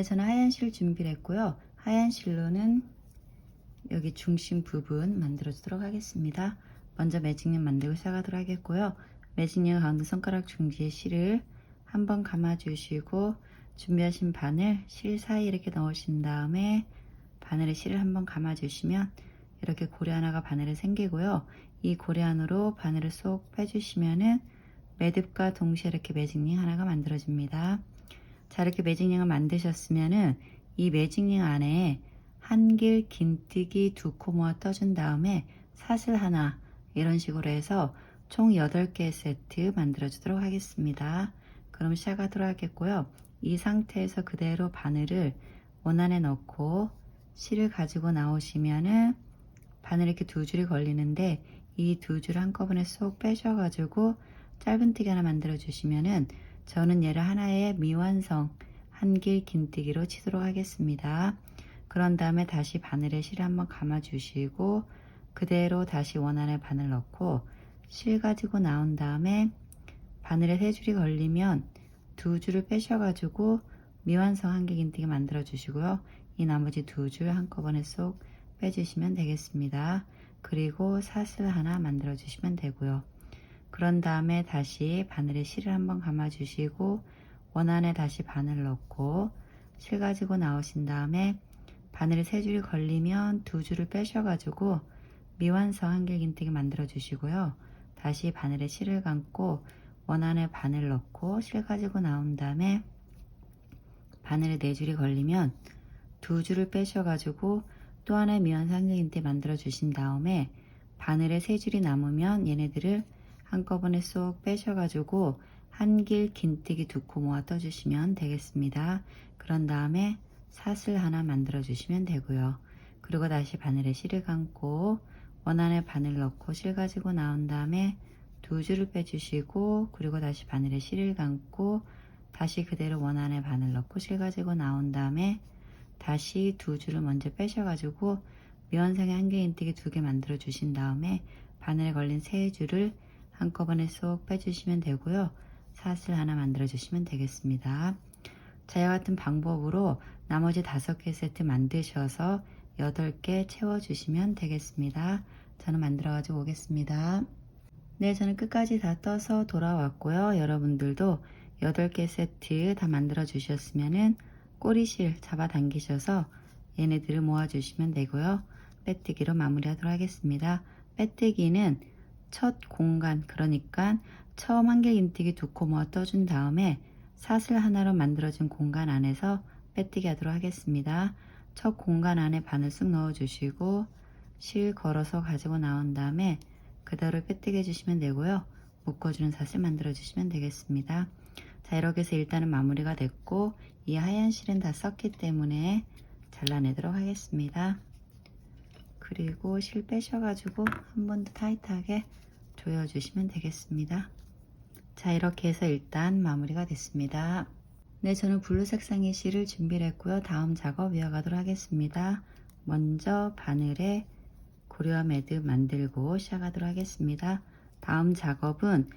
네, 저는 하얀 실 준비를 했고요. 하얀 실로는 여기 중심 부분 만들어 주도록 하겠습니다. 먼저 매직링 만들고 시작하도록 하겠고요. 매직링 가운데 손가락 중지에 실을 한번 감아 주시고 준비하신 바늘 실 사이 이렇게 넣으신 다음에 바늘에 실을 한번 감아 주시면 이렇게 고리 하나가 바늘에 생기고요. 이 고리 안으로 바늘을 쏙 빼주시면은 매듭과 동시에 이렇게 매직링 하나가 만들어집니다. 자 이렇게 매직링을 만드셨으면은 이 매직링 안에 한길 긴뜨기 두 코 모아 떠준 다음에 사슬 하나 이런 식으로 해서 총 8개 세트 만들어 주도록 하겠습니다. 그럼 시작하도록 하겠고요. 이 상태에서 그대로 바늘을 원안에 넣고 실을 가지고 나오시면은 바늘 이렇게 두 줄이 걸리는데 이 두 줄 한꺼번에 쏙 빼셔가지고 짧은뜨기 하나 만들어 주시면은 저는 얘를 하나의 미완성 한길 긴뜨기로 치도록 하겠습니다. 그런 다음에 다시 바늘에 실 한번 감아 주시고 그대로 다시 원안에 바늘 넣고 실 가지고 나온 다음에 바늘에 세 줄이 걸리면 두 줄을 빼셔가지고 미완성 한길 긴뜨기 만들어 주시고요. 이 나머지 두 줄 한꺼번에 쏙 빼주시면 되겠습니다. 그리고 사슬 하나 만들어 주시면 되고요. 그런 다음에 다시 바늘에 실을 한번 감아 주시고 원안에 다시 바늘 넣고 실 가지고 나오신 다음에 바늘에 세 줄이 걸리면 두 줄을 빼셔가지고 미완성 한길긴뜨기 만들어 주시고요. 다시 바늘에 실을 감고 원안에 바늘 넣고 실 가지고 나온 다음에 바늘에 네 줄이 걸리면 두 줄을 빼셔가지고 또 하나의 미완성 한길긴뜨기 만들어 주신 다음에 바늘에 세 줄이 남으면 얘네들을 한꺼번에 쏙 빼셔가지고 한 길 긴뜨기 두 코 모아 떠주시면 되겠습니다. 그런 다음에 사슬 하나 만들어 주시면 되고요. 그리고 다시 바늘에 실을 감고 원안에 바늘 넣고 실 가지고 나온 다음에 두 줄을 빼주시고 그리고 다시 바늘에 실을 감고 다시 그대로 원안에 바늘 넣고 실 가지고 나온 다음에 다시 두 줄을 먼저 빼셔가지고 미완성의 한개 인뜨기 두 개 만들어 주신 다음에 바늘에 걸린 세 줄을 한꺼번에 쏙 빼주시면 되고요. 사슬 하나 만들어 주시면 되겠습니다. 자, 이와 같은 방법으로 나머지 다섯 개 세트 만드셔서 여덟 개 채워주시면 되겠습니다. 저는 만들어 가지고 오겠습니다. 네, 저는 끝까지 다 떠서 돌아왔고요. 여러분들도 여덟 개 세트 다 만들어 주셨으면은 꼬리실 잡아 당기셔서 얘네들을 모아 주시면 되고요. 빼뜨기로 마무리하도록 하겠습니다. 빼뜨기는 첫 공간 그러니까 처음 한길 인뜨기 두 코 모아 떠준 다음에 사슬 하나로 만들어진 공간 안에서 빼뜨기 하도록 하겠습니다. 첫 공간 안에 바늘 쓱 넣어 주시고 실 걸어서 가지고 나온 다음에 그대로 빼뜨기 해주시면 되고요. 묶어주는 사슬 만들어 주시면 되겠습니다. 자 이렇게 해서 일단은 마무리가 됐고 이 하얀 실은 다 썼기 때문에 잘라내도록 하겠습니다. 그리고 실 빼셔가지고 한 번 더 타이트하게 조여주시면 되겠습니다. 자 이렇게 해서 일단 마무리가 됐습니다. 네 저는 블루 색상의 실을 준비를 했고요. 다음 작업 이어가도록 하겠습니다. 먼저 바늘에 고리와 매듭 만들고 시작하도록 하겠습니다. 다음 작업은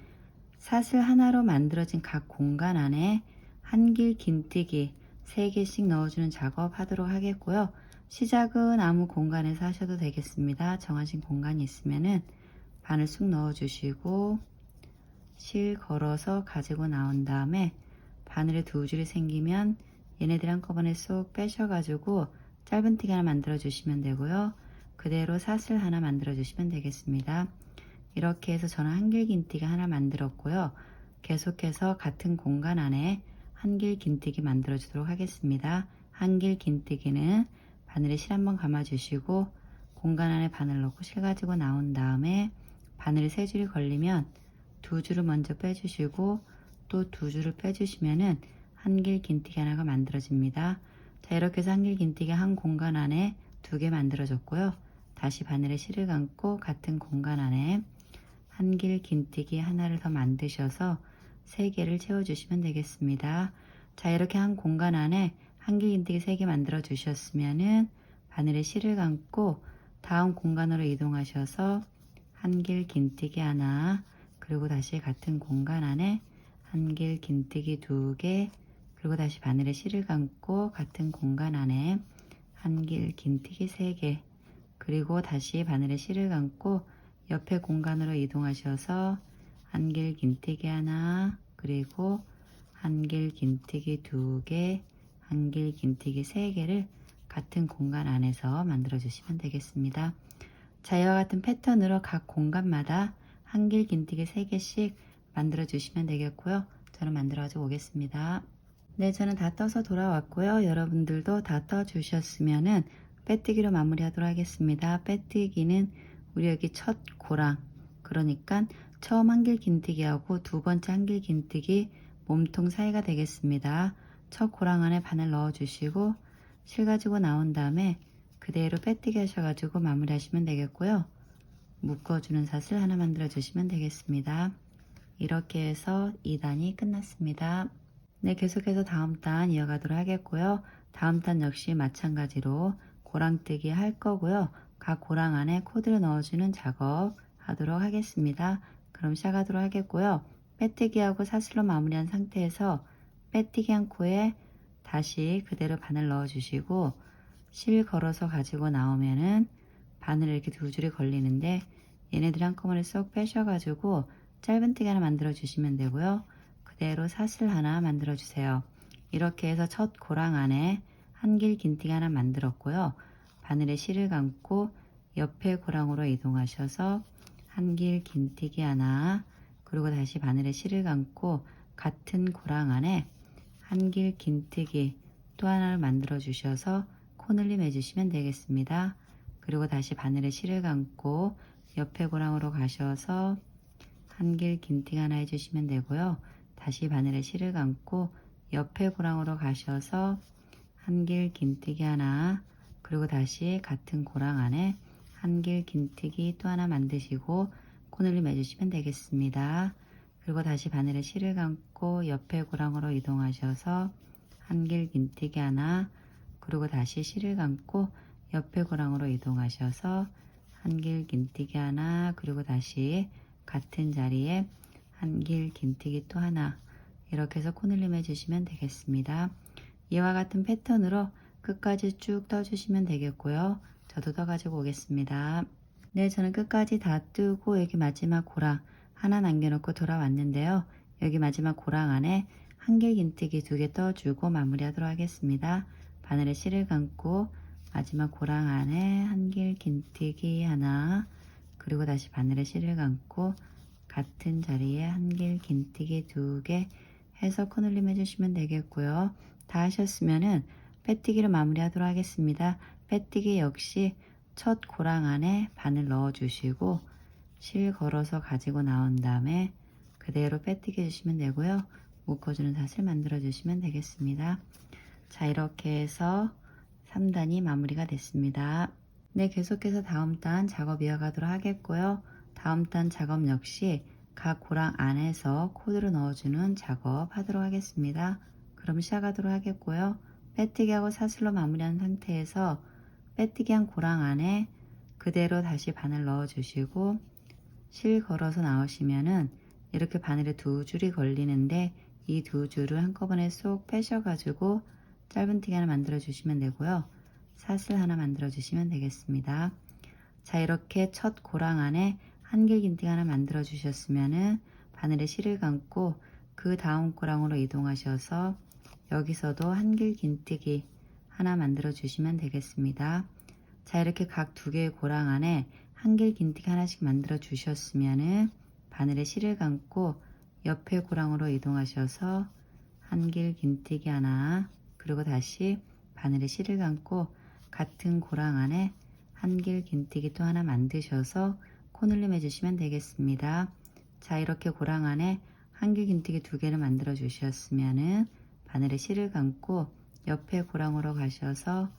사슬 하나로 만들어진 각 공간 안에 한길 긴뜨기 3개씩 넣어주는 작업 하도록 하겠고요. 시작은 아무 공간에서 하셔도 되겠습니다. 정하신 공간이 있으면은 바늘 쑥 넣어주시고 실 걸어서 가지고 나온 다음에 바늘에 두 줄이 생기면 얘네들 한꺼번에 쏙 빼셔가지고 짧은뜨기 하나 만들어 주시면 되고요. 그대로 사슬 하나 만들어 주시면 되겠습니다. 이렇게 해서 저는 한길긴뜨기 하나 만들었고요. 계속해서 같은 공간 안에 한길긴뜨기 만들어 주도록 하겠습니다. 한길긴뜨기는 바늘에 실 한번 감아 주시고 공간 안에 바늘 넣고 실 가지고 나온 다음에 바늘에 세 줄이 걸리면 두 줄을 먼저 빼주시고 또 두 줄을 빼주시면은 한길 긴뜨기 하나가 만들어집니다. 자 이렇게 해서 한길 긴뜨기 한 공간 안에 두 개 만들어졌고요. 다시 바늘에 실을 감고 같은 공간 안에 한길 긴뜨기 하나를 더 만드셔서 세 개를 채워주시면 되겠습니다. 자 이렇게 한 공간 안에 한길 긴뜨기 세개 만들어 주셨으면은 바늘에 실을 감고 다음 공간으로 이동하셔서 한 길 긴뜨기 하나 그리고 다시 같은 공간 안에 한 길 긴뜨기 두 개 그리고 다시 바늘에 실을 감고 같은 공간 안에 한 길 긴티기 3개 그리고 다시 바늘에 실을 감고 옆에 공간으로 이동하셔서 한 길 긴티기 하나 그리고 한 길 긴티기 두 개, 한길 긴티기 세 개를 같은 공간 안에서 만들어 주시면 되겠습니다. 자, 이와 같은 패턴으로 각 공간마다 한길 긴티기 3개씩 만들어 주시면 되겠고요. 저는 만들어 가지고 오겠습니다. 네, 저는 다 떠서 돌아왔고요. 여러분들도 다 떠 주셨으면은 빼뜨기로 마무리하도록 하겠습니다. 빼뜨기는 우리 여기 첫 고랑 그러니까 처음 한길 긴뜨기하고 두 번째 한길 긴뜨기 몸통 사이가 되겠습니다. 첫 고랑 안에 바늘 넣어 주시고 실 가지고 나온 다음에 그대로 빼뜨기 하셔가지고 마무리 하시면 되겠고요. 묶어주는 사슬 하나 만들어 주시면 되겠습니다. 이렇게 해서 2단이 끝났습니다. 네, 계속해서 다음 단 이어가도록 하겠고요. 다음 단 역시 마찬가지로 고랑뜨기 할 거고요. 각 고랑 안에 코드를 넣어주는 작업 하도록 하겠습니다. 그럼 시작하도록 하겠고요. 빼뜨기하고 사슬로 마무리한 상태에서 빼뜨기 한 코에 다시 그대로 바늘 넣어주시고 실 걸어서 가지고 나오면은 바늘 이렇게 두 줄이 걸리는데 얘네들 한꺼번에 쏙 빼셔가지고 짧은뜨기 하나 만들어 주시면 되고요. 그대로 사슬 하나 만들어 주세요. 이렇게 해서 첫 고랑 안에 한길 긴뜨기 하나 만들었고요. 바늘에 실을 감고 옆에 고랑으로 이동하셔서 한길 긴뜨기 하나 그리고 다시 바늘에 실을 감고 같은 고랑 안에 한길 긴뜨기 또 하나를 만들어 주셔서 코늘림 해주시면 되겠습니다. 그리고 다시 바늘에 실을 감고 옆에 고랑으로 가셔서 한길 긴뜨기 하나 해주시면 되고요. 다시 바늘에 실을 감고 옆에 고랑으로 가셔서 한길 긴뜨기 하나 그리고 다시 같은 고랑 안에 한길 긴뜨기 또 하나 만드시고 코늘림 해주시면 되겠습니다. 그리고 다시 바늘에 실을 감고 옆에 고랑으로 이동하셔서 한길 긴뜨기 하나 그리고 다시 실을 감고 옆에 고랑으로 이동하셔서 한길 긴뜨기 하나 그리고 다시 같은 자리에 한길 긴뜨기 또 하나 이렇게 해서 코늘림 해주시면 되겠습니다. 이와 같은 패턴으로 끝까지 쭉 떠주시면 되겠고요. 저도 떠가지고 오겠습니다. 네, 저는 끝까지 다 뜨고 여기 마지막 고랑 하나 남겨놓고 돌아왔는데요. 여기 마지막 고랑 안에 한길 긴뜨기 두 개 떠주고 마무리하도록 하겠습니다. 바늘에 실을 감고 마지막 고랑 안에 한길 긴뜨기 하나 그리고 다시 바늘에 실을 감고 같은 자리에 한길 긴뜨기 두 개 해서 코늘림 해주시면 되겠고요. 다 하셨으면은 빼뜨기로 마무리하도록 하겠습니다. 빼뜨기 역시 첫 고랑 안에 바늘 넣어 주시고 실 걸어서 가지고 나온 다음에 그대로 빼뜨기 해주시면 되고요. 묶어주는 사슬 만들어 주시면 되겠습니다. 자 이렇게 해서 3단이 마무리가 됐습니다. 네 계속해서 다음 단 작업 이어가도록 하겠고요. 다음 단 작업 역시 각 고랑 안에서 코드를 넣어주는 작업 하도록 하겠습니다. 그럼 시작하도록 하겠고요. 빼뜨기하고 사슬로 마무리한 상태에서 빼뜨기한 고랑 안에 그대로 다시 바늘 넣어주시고 실 걸어서 나오시면은 이렇게 바늘에 두 줄이 걸리는데 이 두 줄을 한꺼번에 쏙 빼셔가지고 짧은뜨기 하나 만들어 주시면 되고요. 사슬 하나 만들어 주시면 되겠습니다. 자 이렇게 첫 고랑 안에 한길 긴뜨기 하나 만들어 주셨으면은 바늘에 실을 감고 그 다음 고랑으로 이동하셔서 여기서도 한길 긴뜨기 하나 만들어 주시면 되겠습니다. 자 이렇게 각 두 개의 고랑 안에 한길 긴뜨기 하나씩 만들어 주셨으면은 바늘에 실을 감고 옆에 고랑으로 이동하셔서 한길 긴뜨기 하나 그리고 다시 바늘에 실을 감고 같은 고랑 안에 한길 긴뜨기 또 하나 만드셔서 코늘림 해주시면 되겠습니다. 자 이렇게 고랑 안에 한길 긴뜨기 두 개를 만들어 주셨으면은 바늘에 실을 감고 옆에 고랑으로 가셔서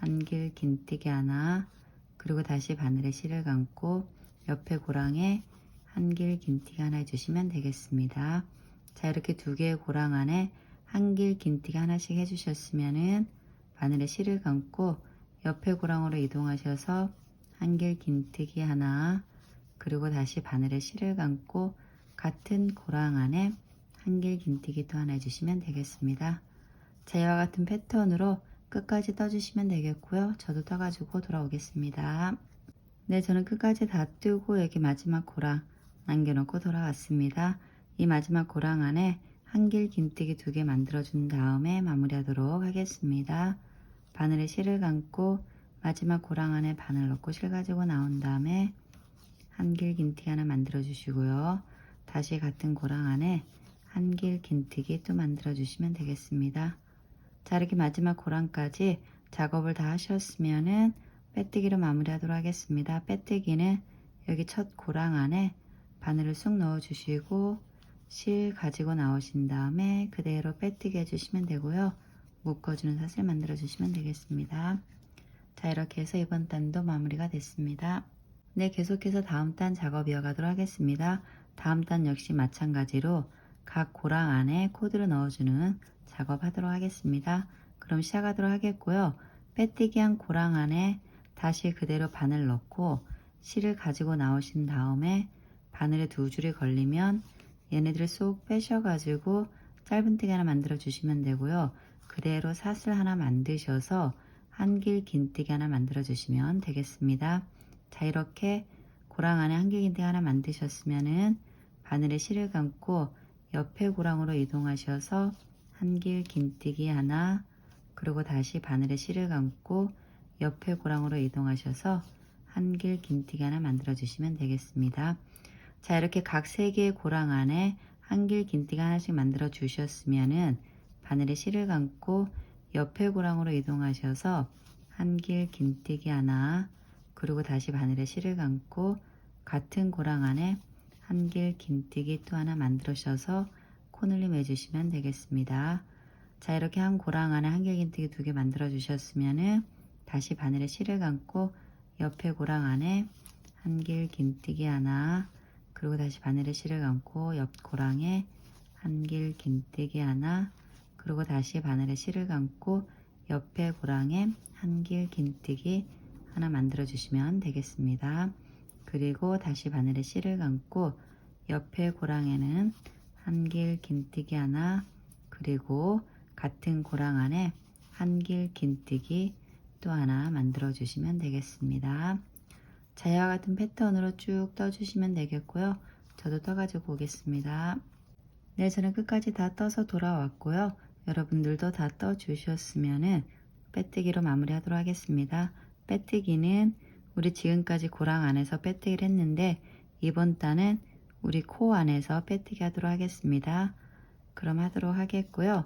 한길 긴뜨기 하나 그리고 다시 바늘에 실을 감고 옆에 고랑에 한 길 긴뜨기 하나 해주시면 되겠습니다. 자 이렇게 두 개의 고랑 안에 한 길 긴뜨기 하나씩 해주셨으면은 바늘에 실을 감고 옆에 고랑으로 이동하셔서 한 길 긴뜨기 하나 그리고 다시 바늘에 실을 감고 같은 고랑 안에 한 길 긴뜨기 또 하나 해주시면 되겠습니다. 자, 이와 같은 패턴으로 끝까지 떠주시면 되겠고요. 저도 떠가지고 돌아오겠습니다. 네, 저는 끝까지 다 뜨고 여기 마지막 고랑 남겨놓고 돌아왔습니다. 이 마지막 고랑 안에 한길 긴뜨기 두 개 만들어준 다음에 마무리하도록 하겠습니다. 바늘에 실을 감고 마지막 고랑 안에 바늘 넣고 실 가지고 나온 다음에 한길 긴뜨기 하나 만들어 주시고요. 다시 같은 고랑 안에 한길 긴뜨기 또 만들어 주시면 되겠습니다. 자 이렇게 마지막 고랑까지 작업을 다 하셨으면은 빼뜨기로 마무리하도록 하겠습니다. 빼뜨기는 여기 첫 고랑 안에 바늘을 쑥 넣어 주시고 실 가지고 나오신 다음에 그대로 빼뜨기 해주시면 되고요. 묶어주는 사슬 만들어 주시면 되겠습니다. 자 이렇게 해서 이번 단도 마무리가 됐습니다. 네 계속해서 다음 단 작업 이어가도록 하겠습니다. 다음 단 역시 마찬가지로 각 고랑 안에 코드를 넣어주는 작업하도록 하겠습니다. 그럼 시작하도록 하겠고요. 빼뜨기 한 고랑 안에 다시 그대로 바늘 넣고 실을 가지고 나오신 다음에 바늘에 두 줄이 걸리면 얘네들을 쏙 빼셔가지고 짧은뜨기 하나 만들어 주시면 되고요. 그대로 사슬 하나 만드셔서 한길 긴뜨기 하나 만들어 주시면 되겠습니다. 자 이렇게 고랑 안에 한길 긴뜨기 하나 만드셨으면은 바늘에 실을 감고 옆에 고랑으로 이동하셔서 한길 긴뜨기 하나 그리고 다시 바늘에 실을 감고 옆에 고랑으로 이동하셔서 한길 긴뜨기 하나 만들어 주시면 되겠습니다. 자 이렇게 각세 개의 고랑 안에 한길 긴뜨기 하나씩 만들어 주셨으면은 바늘에 실을 감고 옆에 고랑으로 이동하셔서 한길 긴뜨기 하나 그리고 다시 바늘에 실을 감고 같은 고랑 안에 한길 긴뜨기 또 하나 만들으셔서 코늘림 해주시면 되겠습니다. 자 이렇게 한 고랑 안에 한길 긴뜨기 두 개 만들어 주셨으면은 다시 바늘에 실을 감고 옆에 고랑 안에 한길 긴뜨기 하나 그리고 다시 바늘에 실을 감고 옆 고랑에 한길 긴뜨기 하나 그리고 다시 바늘에 실을 감고 옆에 고랑에 한길 긴뜨기 하나 만들어 주시면 되겠습니다. 그리고 다시 바늘에 실을 감고 옆에 고랑에는 한길 긴뜨기 하나 그리고 같은 고랑 안에 한길 긴뜨기 또 하나 만들어 주시면 되겠습니다. 자, 이와 같은 패턴으로 쭉 떠주시면 되겠고요. 저도 떠가지고 오겠습니다. 네, 저는 끝까지 다 떠서 돌아왔고요. 여러분들도 다 떠주셨으면 은 빼뜨기로 마무리하도록 하겠습니다. 빼뜨기는 우리 지금까지 고랑 안에서 빼뜨기를 했는데 이번 단은 우리 코 안에서 빼뜨기 하도록 하겠습니다. 그럼 하도록 하겠고요.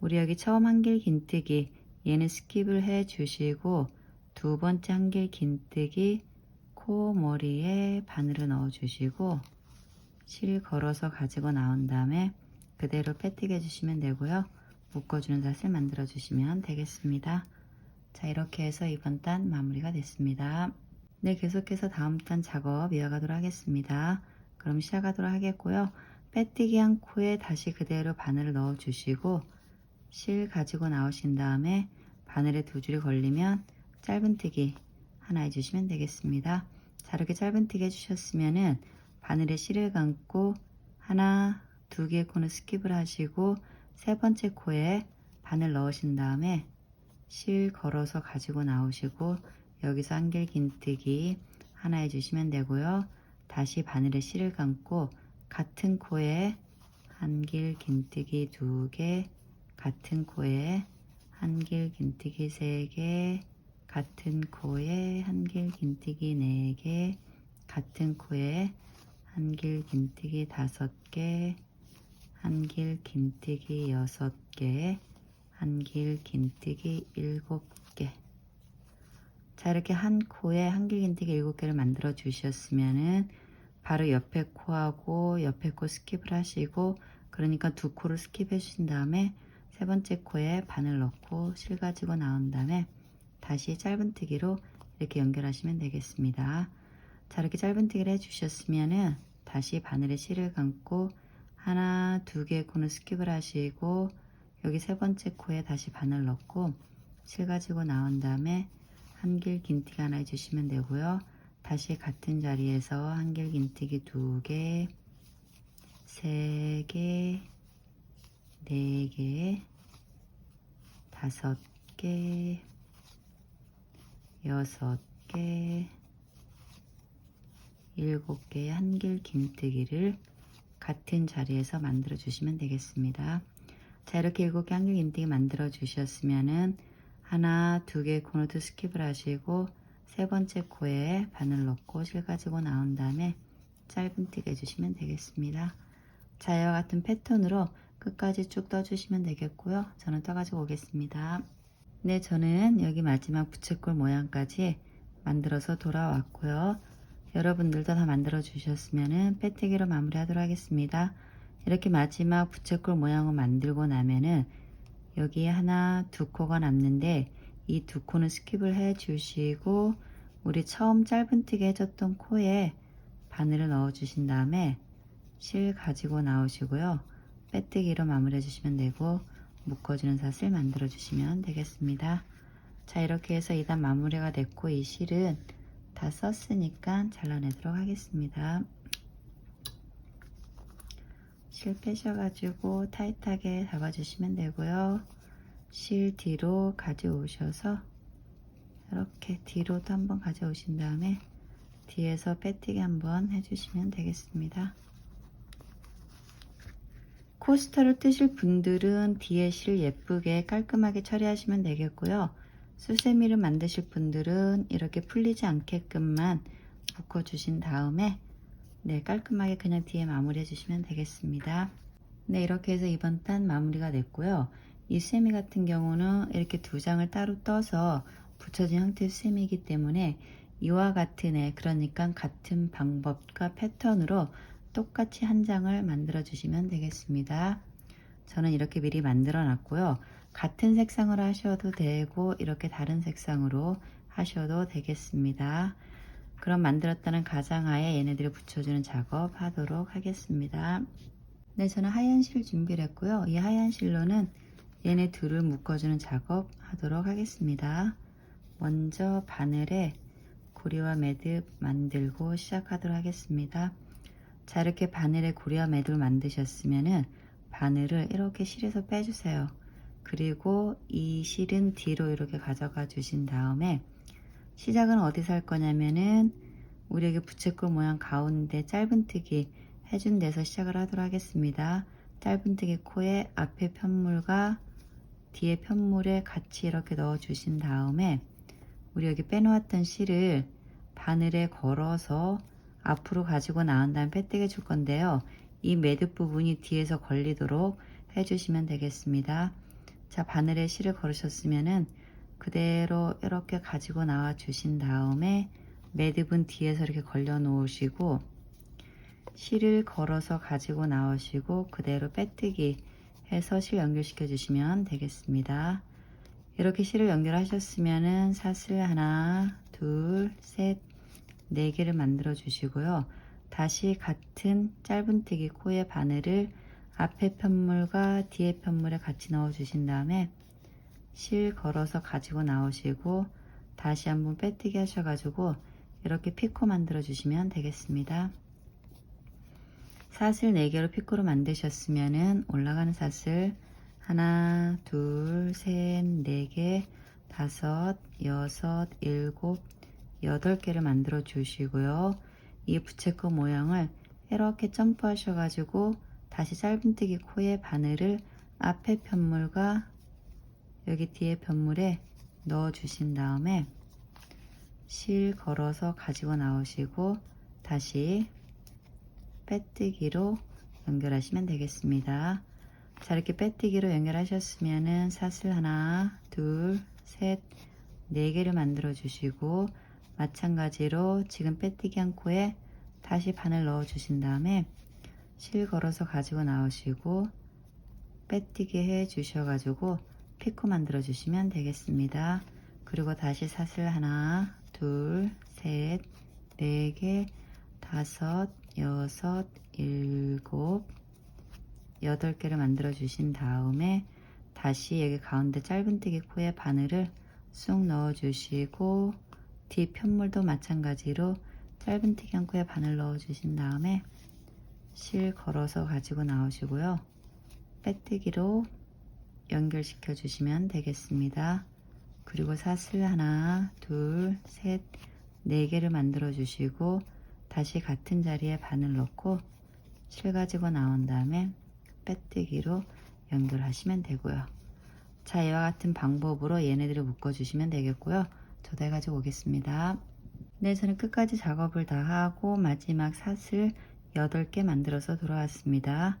우리 여기 처음 한길 긴뜨기 얘는 스킵을 해 주시고 두 번째 한길 긴뜨기 코 머리에 바늘을 넣어 주시고 실 걸어서 가지고 나온 다음에 그대로 빼뜨기 해주시면 되고요. 묶어주는 사슬 만들어 주시면 되겠습니다. 자 이렇게 해서 이번 단 마무리가 됐습니다. 네 계속해서 다음 단 작업 이어가도록 하겠습니다. 그럼 시작하도록 하겠고요. 빼뜨기 한 코에 다시 그대로 바늘을 넣어 주시고 실 가지고 나오신 다음에 바늘에 두 줄이 걸리면 짧은뜨기 하나 해주시면 되겠습니다. 자 이렇게 짧은뜨기 해주셨으면은 바늘에 실을 감고 하나 두 개의 코는 스킵을 하시고 세 번째 코에 바늘 넣으신 다음에 실 걸어서 가지고 나오시고 여기서 한길 긴뜨기 하나 해주시면 되고요. 다시 바늘에 실을 감고 같은 코에 한길 긴뜨기 두 개, 같은 코에 한길 긴뜨기 세 개, 같은 코에 한길 긴뜨기 네 개, 같은 코에 한길 긴뜨기 다섯 개, 한길 긴뜨기 여섯 개, 한길 긴뜨기 일곱 개. 자 이렇게 한 코에 한길 긴뜨기 일곱 개를 만들어 주셨으면은 바로 옆에 코하고 옆에 코 스킵을 하시고 그러니까 두 코를 스킵해 주신 다음에 세 번째 코에 바늘 넣고 실 가지고 나온 다음에 다시 짧은뜨기로 이렇게 연결하시면 되겠습니다. 자 이렇게 짧은뜨기를 해주셨으면은 다시 바늘에 실을 감고 하나 두 개의 코는 스킵을 하시고 여기 세 번째 코에 다시 바늘 넣고 실 가지고 나온 다음에 한길 긴뜨기 하나 해주시면 되고요. 다시 같은 자리에서 한길 긴뜨기 두 개, 세 개, 네 개, 다섯 개, 여섯 개, 일곱 개의 한길 긴뜨기를 같은 자리에서 만들어 주시면 되겠습니다. 자 이렇게 일곱 개 한길 긴뜨기 만들어 주셨으면은 하나 두 개 코너도 스킵을 하시고 세 번째 코에 바늘 넣고 실 가지고 나온 다음에 짧은뜨기 해주시면 되겠습니다. 자 이와 같은 패턴으로 끝까지 쭉 떠주시면 되겠고요. 저는 떠가지고 오겠습니다. 네 저는 여기 마지막 부채꼴 모양까지 만들어서 돌아왔고요. 여러분들도 다 만들어 주셨으면은 빼뜨기로 마무리하도록 하겠습니다. 이렇게 마지막 부채꼴 모양을 만들고 나면은 여기 하나 두 코가 남는데 이 두 코는 스킵을 해 주시고 우리 처음 짧은뜨기 해줬던 코에 바늘을 넣어 주신 다음에 실 가지고 나오시고요. 빼뜨기로 마무리해 주시면 되고 묶어주는 사슬 만들어 주시면 되겠습니다. 자 이렇게 해서 2단 마무리가 됐고 이 실은 다 썼으니까 잘라내도록 하겠습니다. 실 빼셔가지고 타이트하게 잡아주시면 되고요. 실 뒤로 가져오셔서 이렇게 뒤로도 한번 가져오신 다음에 뒤에서 빼뜨기 한번 해주시면 되겠습니다. 코스터를 뜨실 분들은 뒤에 실 예쁘게 깔끔하게 처리하시면 되겠고요. 수세미를 만드실 분들은 이렇게 풀리지 않게끔만 묶어주신 다음에 네 깔끔하게 그냥 뒤에 마무리해 주시면 되겠습니다. 네 이렇게 해서 이번 단 마무리가 됐고요. 이 세미 같은 경우는 이렇게 두 장을 따로 떠서 붙여진 형태의 세미이기 때문에 이와 같은 애 그러니까 같은 방법과 패턴으로 똑같이 한 장을 만들어 주시면 되겠습니다. 저는 이렇게 미리 만들어 놨고요. 같은 색상으로 하셔도 되고 이렇게 다른 색상으로 하셔도 되겠습니다. 그럼 만들었다는 가장하에 얘네들을 붙여주는 작업 하도록 하겠습니다. 네, 저는 하얀 실 준비를 했고요. 이 하얀 실로는 얘네 둘을 묶어주는 작업 하도록 하겠습니다. 먼저 바늘에 고리와 매듭 만들고 시작하도록 하겠습니다. 자 이렇게 바늘에 고리와 매듭을 만드셨으면은 바늘을 이렇게 실에서 빼주세요. 그리고 이 실은 뒤로 이렇게 가져가 주신 다음에 시작은 어디서 할 거냐면은 우리에게 부채꼴 모양 가운데 짧은뜨기 해준 데서 시작을 하도록 하겠습니다. 짧은뜨기 코에 앞에 편물과 뒤에 편물에 같이 이렇게 넣어 주신 다음에 우리 여기 빼놓았던 실을 바늘에 걸어서 앞으로 가지고 나온 다음 빼뜨겨 줄 건데요. 이 매듭 부분이 뒤에서 걸리도록 해주시면 되겠습니다. 자, 바늘에 실을 걸으셨으면은 그대로 이렇게 가지고 나와 주신 다음에 매듭은 뒤에서 이렇게 걸려 놓으시고 실을 걸어서 가지고 나오시고 그대로 빼뜨기 해서 실 연결시켜 주시면 되겠습니다. 이렇게 실을 연결하셨으면은 사슬 하나, 둘, 셋, 네 개를 만들어 주시고요. 다시 같은 짧은뜨기 코의 바늘을 앞에 편물과 뒤에 편물에 같이 넣어 주신 다음에 실 걸어서 가지고 나오시고 다시 한번 빼뜨기 하셔가지고 이렇게 피코 만들어 주시면 되겠습니다. 사슬 4개로 피코로 만드셨으면은 올라가는 사슬 하나, 둘, 셋, 네 개, 다섯, 여섯, 일곱, 여덟 개를 만들어 주시고요. 이 부채꼴 모양을 이렇게 점프하셔가지고 다시 짧은뜨기 코의 바늘을 앞에 편물과 여기 뒤에 편물에 넣어 주신 다음에 실 걸어서 가지고 나오시고 다시 빼뜨기로 연결하시면 되겠습니다. 자 이렇게 빼뜨기로 연결하셨으면은 사슬 하나 둘셋네 개를 만들어 주시고 마찬가지로 지금 빼뜨기 한 코에 다시 바늘 넣어 주신 다음에 실 걸어서 가지고 나오시고 빼뜨기 해 주셔가지고 피코 만들어 주시면 되겠습니다. 그리고 다시 사슬 하나, 둘, 셋, 네 개, 다섯, 여섯, 일곱, 여덟 개를 만들어 주신 다음에 다시 여기 가운데 짧은뜨기 코에 바늘을 쑥 넣어 주시고 뒤 편물도 마찬가지로 짧은뜨기 한 코에 바늘 넣어 주신 다음에 실 걸어서 가지고 나오시고요. 빼뜨기로 연결시켜 주시면 되겠습니다. 그리고 사슬 하나, 둘, 셋, 네 개를 만들어 주시고 다시 같은 자리에 바늘 넣고 실 가지고 나온 다음에 빼뜨기로 연결하시면 되고요. 자, 이와 같은 방법으로 얘네들을 묶어 주시면 되겠고요. 저도 해가지고 오겠습니다. 네, 저는 끝까지 작업을 다 하고 마지막 사슬 8개 만들어서 돌아왔습니다.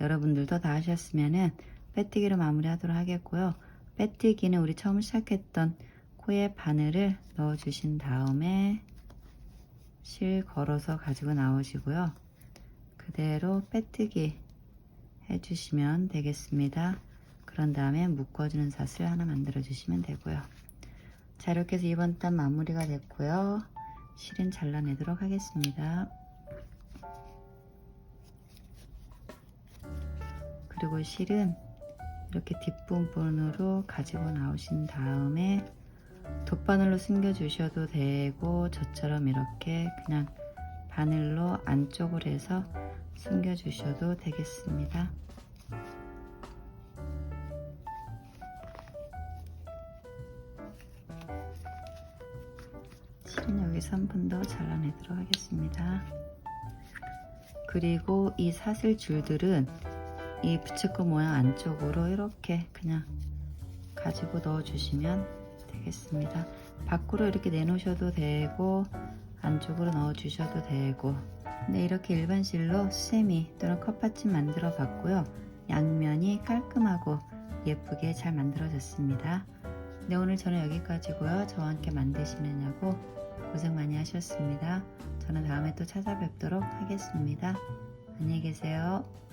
여러분들도 다 하셨으면은 빼뜨기로 마무리하도록 하겠고요. 빼뜨기는 우리 처음 시작했던 코에 바늘을 넣어 주신 다음에 실 걸어서 가지고 나오시고요. 그대로 빼뜨기 해주시면 되겠습니다. 그런 다음에 묶어주는 사슬 하나 만들어 주시면 되고요. 자 이렇게 해서 이번 단 마무리가 됐고요. 실은 잘라내도록 하겠습니다. 그리고 실은 이렇게 뒷부분으로 가지고 나오신 다음에 돗바늘로 숨겨 주셔도 되고 저처럼 이렇게 그냥 바늘로 안쪽으로 해서 숨겨 주셔도 되겠습니다. 실은 여기서 한 번 더 잘라내도록 하겠습니다. 그리고 이 사슬 줄들은 이 부채꼴 모양 안쪽으로 이렇게 그냥 가지고 넣어 주시면 되겠습니다. 밖으로 이렇게 내놓으셔도 되고 안쪽으로 넣어 주셔도 되고 네 이렇게 일반 실로 수세미 또는 컵받침 만들어 봤고요. 양면이 깔끔하고 예쁘게 잘 만들어졌습니다. 네 오늘 저는 여기까지고요. 저와 함께 만드시느냐고 고생 많이 하셨습니다. 저는 다음에 또 찾아뵙도록 하겠습니다. 안녕히 계세요.